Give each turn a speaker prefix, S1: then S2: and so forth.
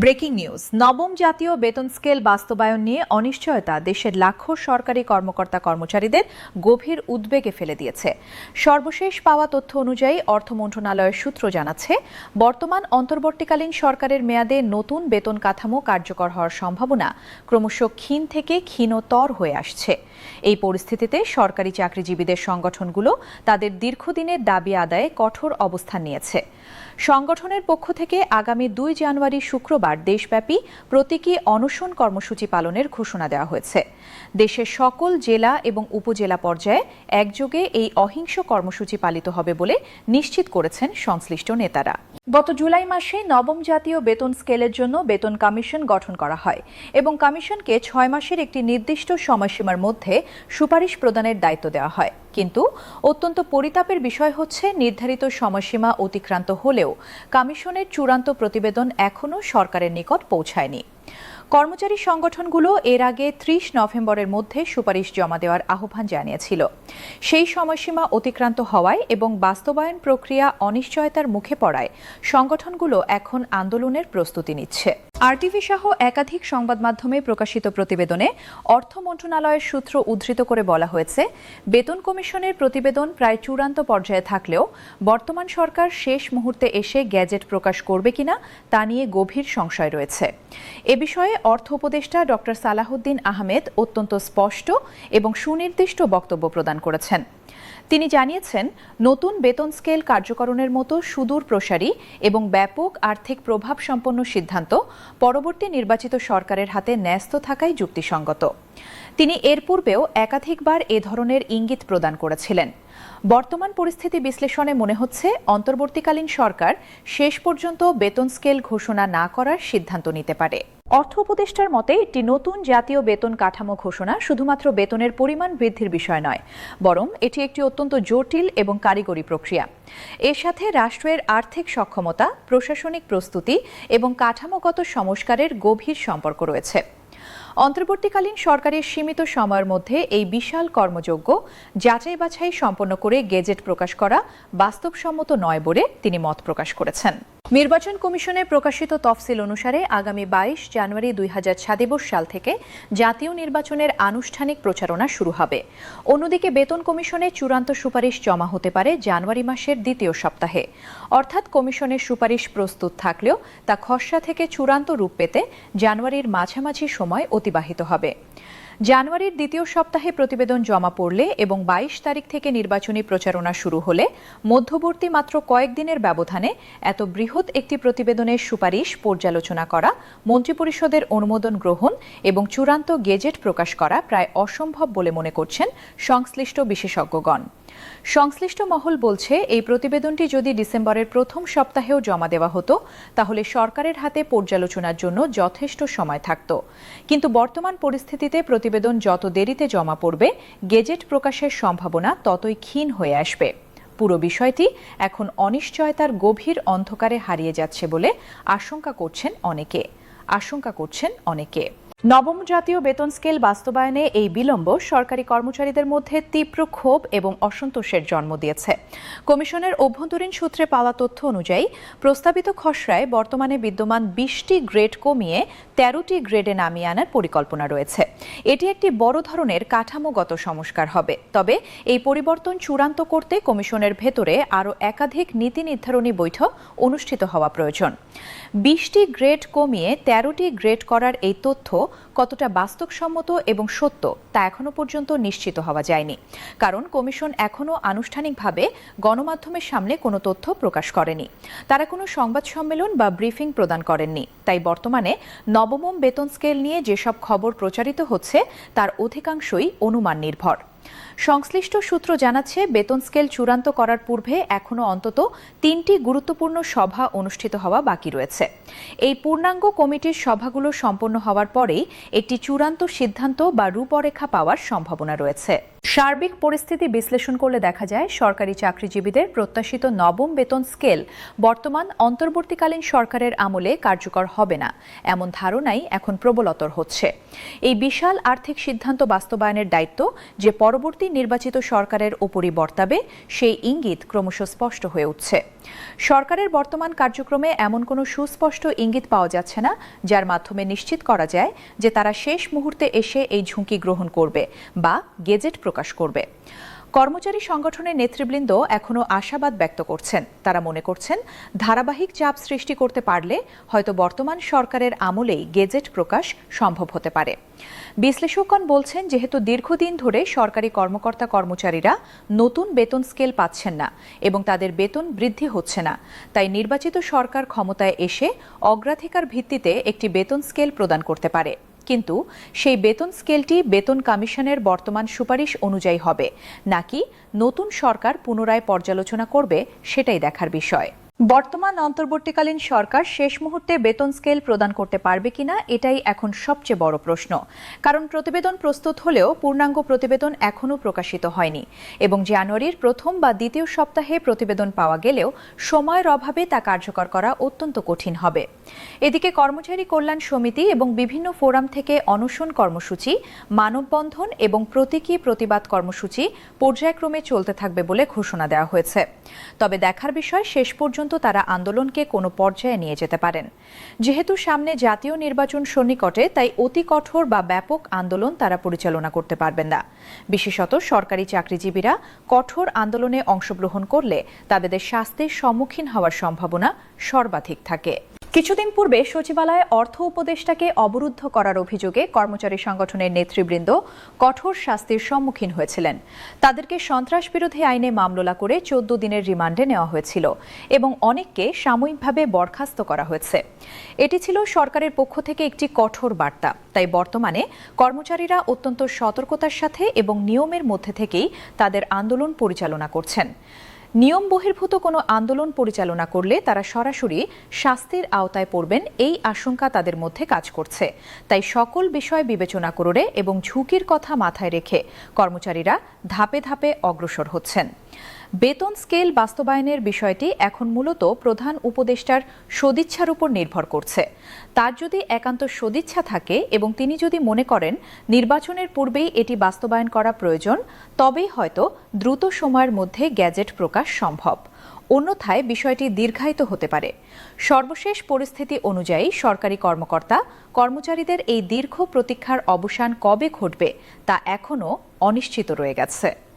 S1: Breaking news. নবম জাতীয় বেতন স্কেল বাস্তবায়ন নিয়ে অনিশ্চয়তা দেশের লাখো সরকারি কর্মকর্তা কর্মচারীদের গভীর উদ্বেগে ফেলে দিয়েছে। সর্বশেষ পাওয়া তথ্য অনুযায়ী অর্থ মন্ত্রণালয়ের সূত্র জানাচ্ছে, বর্তমান অন্তর্বর্তীকালীন সরকারের মেয়াদে নতুন বেতন কাঠামো কার্যকর হওয়ার সম্ভাবনা ক্রমশ ক্ষীণ থেকে ক্ষীণতর হয়ে আসছে। এই পরিস্থিতিতে সরকারি চাকরিজীবীদের সংগঠনগুলো তাদের দীর্ঘদিনের দাবি আদায়ে কঠোর অবস্থান নিয়েছে। সংগঠনের পক্ষ থেকে আগামী দুই জানুয়ারি শুক্রবার দেশব্যাপী প্রতীকী অনশন কর্মসূচি পালনের ঘোষণা দেওয়া হয়েছে। দেশের সকল জেলা এবং উপজেলা পর্যায়ে একযোগে এই অহিংস কর্মসূচি পালিত হবে বলে নিশ্চিত করেছেন সংশ্লিষ্ট নেতারা। গত জুলাই মাসে নবম জাতীয় বেতন স্কেলের জন্য বেতন কমিশন গঠন করা হয় এবং কমিশনকে ছয় মাসের একটি নির্দিষ্ট সময়সীমার মধ্যে সুপারিশ প্রদানের দায়িত্ব দেওয়া হয়। কিন্তু অত্যন্ত পরিতাপের বিষয় হচ্ছে নির্ধারিত সময়সীমা অতিক্রান্ত হলেও কমিশনের চূড়ান্ত প্রতিবেদন এখনও সরকারের নিকট পৌঁছায়নি। কর্মচারী সংগঠনগুলো এর আগে ত্রিশ নভেম্বরের মধ্যে সুপারিশ জমা দেওয়ার আহ্বান জানিয়েছিল। সেই সময়সীমা অতিক্রান্ত হওয়ায় এবং বাস্তবায়ন প্রক্রিয়া অনিশ্চয়তার মুখে পড়ায় সংগঠনগুলো এখন আন্দোলনের প্রস্তুতি নিচ্ছে। আরটিভি সহ একাধিক সংবাদ মাধ্যমে প্রকাশিত প্রতিবেদনে অর্থ মন্ত্রণালয়ের সূত্র উদ্ধৃত করে বলা হয়েছে, বেতন কমিশনের প্রতিবেদন প্রায় চূড়ান্ত পর্যায়ে থাকলেও বর্তমান সরকার শেষ মুহূর্তে এসে গ্যাজেট প্রকাশ করবে কিনা তা নিয়ে গভীর সংশয় রয়েছে। এ বিষয়ে অর্থ উপদেষ্টা ডক্টর সালাহুদ্দিন আহমেদ অত্যন্ত স্পষ্ট এবং সুনির্দিষ্ট বক্তব্য প্রদান করেছেন। তিনি জানিয়েছেন, নতুন বেতন স্কেল কার্যকরণের মতো সুদূর প্রসারী এবং ব্যাপক আর্থিক প্রভাব সম্পন্ন সিদ্ধান্ত পরবর্তী নির্বাচিত সরকারের হাতে ন্যস্ত থাকাই যুক্তিসঙ্গত। তিনি এর পূর্বেও একাধিকবার এ ধরনের ইঙ্গিত প্রদান করেছিলেন। বর্তমান পরিস্থিতি বিশ্লেষণে মনে হচ্ছে, অন্তর্বর্তীকালীন সরকার শেষ পর্যন্ত বেতন স্কেল ঘোষণা না করার সিদ্ধান্ত নিতে পারে। অর্থ উপদেষ্টার মতে, একটি নতুন জাতীয় বেতন কাঠামো ঘোষণা শুধুমাত্র বেতনের পরিমাণ বৃদ্ধির বিষয় নয়, বরং এটি একটি অত্যন্ত জটিল এবং কারিগরি প্রক্রিয়া। এর সাথে রাষ্ট্রের আর্থিক সক্ষমতা, প্রশাসনিক প্রস্তুতি এবং কাঠামোগত সংস্কারের গভীর সম্পর্ক রয়েছে। অন্তর্বর্তীকালীন সরকারের সীমিত সময়ের মধ্যে এই বিশাল কর্মযোগ্য যাচাই বাছাই সম্পন্ন করে গেজেট প্রকাশ করা বাস্তবসম্মত নয় বলে তিনি মত প্রকাশ করেছেন। নির্বাচন কমিশনের প্রকাশিত তফসিল অনুসারে আগামী বাইশ জানুয়ারি দুই হাজার ছাদিবস সাল থেকে জাতীয় নির্বাচনের আনুষ্ঠানিক প্রচারণা শুরু হবে। অন্যদিকে বেতন কমিশনে চূড়ান্ত সুপারিশ জমা হতে পারে জানুয়ারি মাসের দ্বিতীয় সপ্তাহে। অর্থাৎ কমিশনের সুপারিশ প্রস্তুত থাকলেও তা খসড়া থেকে চূড়ান্ত রূপ পেতে জানুয়ারির মাঝামাঝি সময় অতিবাহিত হবে। জানুয়ারির দ্বিতীয় সপ্তাহে প্রতিবেদন জমা পড়লে এবং বাইশ তারিখ থেকে নির্বাচনী প্রচারণা শুরু হলে মধ্যবর্তী মাত্র কয়েকদিনের ব্যবধানে এত বৃহৎ একটি প্রতিবেদনের সুপারিশ পর্যালোচনা করা, মন্ত্রিপরিষদের অনুমোদন গ্রহণ এবং চূড়ান্ত গেজেট প্রকাশ করা প্রায় অসম্ভব বলে মনে করছেন সংশ্লিষ্ট বিশেষজ্ঞগণ। সংশ্লিষ্ট মহল বলছে, এই প্রতিবেদনটি যদি ডিসেম্বরের প্রথম সপ্তাহেও জমা দেওয়া হতো, তাহলে সরকারের হাতে পর্যালোচনার জন্য যথেষ্ট সময় থাকত। কিন্তু বর্তমান পরিস্থিতিতে প্রতিবেদন যত দেরিতে জমা পড়বে, গেজেট প্রকাশের সম্ভাবনা ততই ক্ষীণ হয়ে আসবে। পুরো বিষয়টি এখন অনিশ্চয়তার গভীর অন্ধকারে হারিয়ে যাচ্ছে বলে আশঙ্কা করছেন অনেকে। আশঙ্কা করছেন অনেকে। নবম জাতীয় বেতন স্কেল বাস্তবায়নে এই বিলম্ব সরকারি কর্মচারীদের মধ্যে তীব্র ক্ষোভ এবং অসন্তোষের জন্ম দিয়েছে। কমিশনের অভ্যন্তরীণ সূত্রে পাওয়া তথ্য অনুযায়ী, প্রস্তাবিত খসড়ায় বর্তমানে বিদ্যমান বিশটি গ্রেড কমিয়ে তেরোটি গ্রেডে নামিয়ে আনার পরিকল্পনা রয়েছে। এটি একটি বড় ধরনের কাঠামোগত সংস্কার হবে। তবে এই পরিবর্তন চূড়ান্ত করতে কমিশনের ভেতরে আরও একাধিক নীতি নির্ধারণী বৈঠক অনুষ্ঠিত হওয়া প্রয়োজন। বিশটি গ্রেড কমিয়ে তেরোটি গ্রেড করার এই তথ্য কতটা বাস্তবসম্মত এবং সত্য তা এখনও পর্যন্ত নিশ্চিত হওয়া যায়নি। কারণ কমিশন এখনও আনুষ্ঠানিকভাবে গণমাধ্যমের সামনে কোনো তথ্য প্রকাশ করেনি। তারা কোনো সংবাদ সম্মেলন বা ব্রিফিং প্রদান করেননি। তাই বর্তমানে নবমম বেতন স্কেল নিয়ে যেসব খবর প্রচারিত হচ্ছে, তার অধিকাংশই অনুমান নির্ভর সংশ্লিষ্ট সূত্র জানাচ্ছে, বেতন স্কেল চূড়ান্ত করার পূর্বে এখনও অন্তত তিনটি গুরুত্বপূর্ণ সভা অনুষ্ঠিত হওয়া বাকি রয়েছে। এই পূর্ণাঙ্গ কমিটির সভাগুলো সম্পন্ন হওয়ার পরেই একটি চূড়ান্ত সিদ্ধান্ত বা রূপরেখা পাওয়ার সম্ভাবনা রয়েছে। সার্বিক পরিস্থিতি বিশ্লেষণ করলে দেখা যায়, সরকারি চাকরিজীবীদের প্রত্যাশিত নবম বেতন স্কেল বর্তমান অন্তর্বর্তীকালীন সরকারের আমলে কার্যকর হবে না, এমন ধারণাই এখন প্রবলতর হচ্ছে। এই বিশাল আর্থিক সিদ্ধান্ত বাস্তবায়নের দায়িত্ব যে পরবর্তী পরবর্তী নির্বাচিত সরকারের ওপরই বর্তাবে, সেই ইঙ্গিত ক্রমশ স্পষ্ট হয়ে উঠছে। সরকারের বর্তমান কার্যক্রমে এমন কোনো সুস্পষ্ট ইঙ্গিত পাওয়া যাচ্ছে না, যার মাধ্যমে নিশ্চিত করা যায় যে তারা শেষ মুহূর্তে এসে এই ঝুঁকি গ্রহণ করবে বা গেজেট প্রকাশ করবে। কর্মচারী সংগঠনের নেতৃবৃন্দ এখনও আশাবাদ ব্যক্ত করছেন। তারা মনে করছেন, ধারাবাহিক চাপ সৃষ্টি করতে পারলে হয়তো বর্তমান সরকারের আমলেই গেজেট প্রকাশ সম্ভব হতে পারে। বিশ্লেষকগণ বলছেন, যেহেতু দীর্ঘদিন ধরে সরকারি কর্মকর্তা কর্মচারীরা নতুন বেতন স্কেল পাচ্ছেন না এবং তাদের বেতন বৃদ্ধি হচ্ছে না, তাই নির্বাচিত সরকার ক্ষমতায় এসে অগ্রাধিকার ভিত্তিতে একটি বেতন স্কেল প্রদান করতে পারে। কিন্তু সেই বেতন স্কেলটি বেতন কমিশনের বর্তমান সুপারিশ অনুযায়ী হবে। নাকি নতুন সরকার পুনরায় পর্যালোচনা করবে, সেটাই দেখার বিষয়। বর্তমান অন্তর্বর্তীকালীন সরকার শেষ মুহূর্তে বেতন স্কেল প্রদান করতে পারবে কিনা, এটাই এখন সবচেয়ে বড় প্রশ্ন। কারণ প্রতিবেদন প্রস্তুত হলেও পূর্ণাঙ্গ প্রতিবেদন এখনও প্রকাশিত হয়নি। এবং জানুয়ারির প্রথম বা দ্বিতীয় সপ্তাহে প্রতিবেদন পাওয়া গেলেও সময়ের অভাবে তা কার্যকর করা অত্যন্ত কঠিন হবে। এদিকে কর্মচারী কল্যাণ সমিতি এবং বিভিন্ন ফোরাম থেকে অনশন কর্মসূচি, মানববন্ধন এবং প্রতীকী প্রতিবাদ কর্মসূচি পর্যায়ক্রমে চলতে থাকবে বলে ঘোষণা দেওয়া হয়েছে। তবে দেখার বিষয় শেষ পর্যন্ত তারা আন্দোলনকে কোনো পর্যায়ে নিয়ে যেতে পারেন। যেহেতু সামনে জাতীয় নির্বাচন সন্নিকটে, তাই অতি কঠোর বা ব্যাপক আন্দোলন তারা পরিচালনা করতে পারবেন না। বিশেষত সরকারি চাকরিজীবীরা কঠোর আন্দোলনে অংশগ্রহণ করলে তাদের শাস্তির সম্মুখীন হওয়ার সম্ভাবনা সর্বাধিক থাকে। কিছুদিন পূর্বে সচিবালয়ে অর্থ উপদেষ্টাকে অবরুদ্ধ করার অভিযোগে কর্মচারী সংগঠনের নেতৃবৃন্দ কঠোর শাস্তির সম্মুখীন হয়েছিলেন। তাদেরকে সন্ত্রাস বিরোধী আইনে মামলা করে চোদ্দ দিনের রিমান্ডে নেওয়া হয়েছিল এবং অনেককে সাময়িকভাবে বরখাস্ত করা হয়েছে। এটি ছিল সরকারের পক্ষ থেকে একটি কঠোর বার্তা। তাই বর্তমানে কর্মচারীরা অত্যন্ত সতর্কতার সাথে এবং নিয়মের মধ্যে থেকেই তাদের আন্দোলন পরিচালনা করছেন। নিয়ম বহির্ভূত কোনো আন্দোলন পরিচালনা করলে তারা সরাসরি শাস্তির আওতায় পড়বেন এই আশঙ্কা তাদের মধ্যে কাজ করছে। তাই সকল বিষয় বিবেচনা করে এবং ঝুঁকির কথা মাথায় রেখে কর্মচারীরা ধাপে ধাপে অগ্রসর হচ্ছেন। বেতন স্কেল বাস্তবায়নের বিষয়টি এখন মূলত প্রধান উপদেষ্টার সদিচ্ছার উপর নির্ভর করছে। তার যদি একান্ত সদিচ্ছা থাকে এবং তিনি যদি মনে করেন নির্বাচনের পূর্বেই এটি বাস্তবায়ন করা প্রয়োজন, তবেই হয়তো দ্রুত সময়ের মধ্যে গ্যাজেট প্রকাশ সম্ভব। অন্যথায় বিষয়টি দীর্ঘায়িত হতে পারে। সর্বশেষ পরিস্থিতি অনুযায়ী সরকারি কর্মকর্তা, কর্মচারীদের এই দীর্ঘ প্রতীক্ষার অবসান কবে ঘটবে তা এখনও অনিশ্চিত রয়ে গেছে।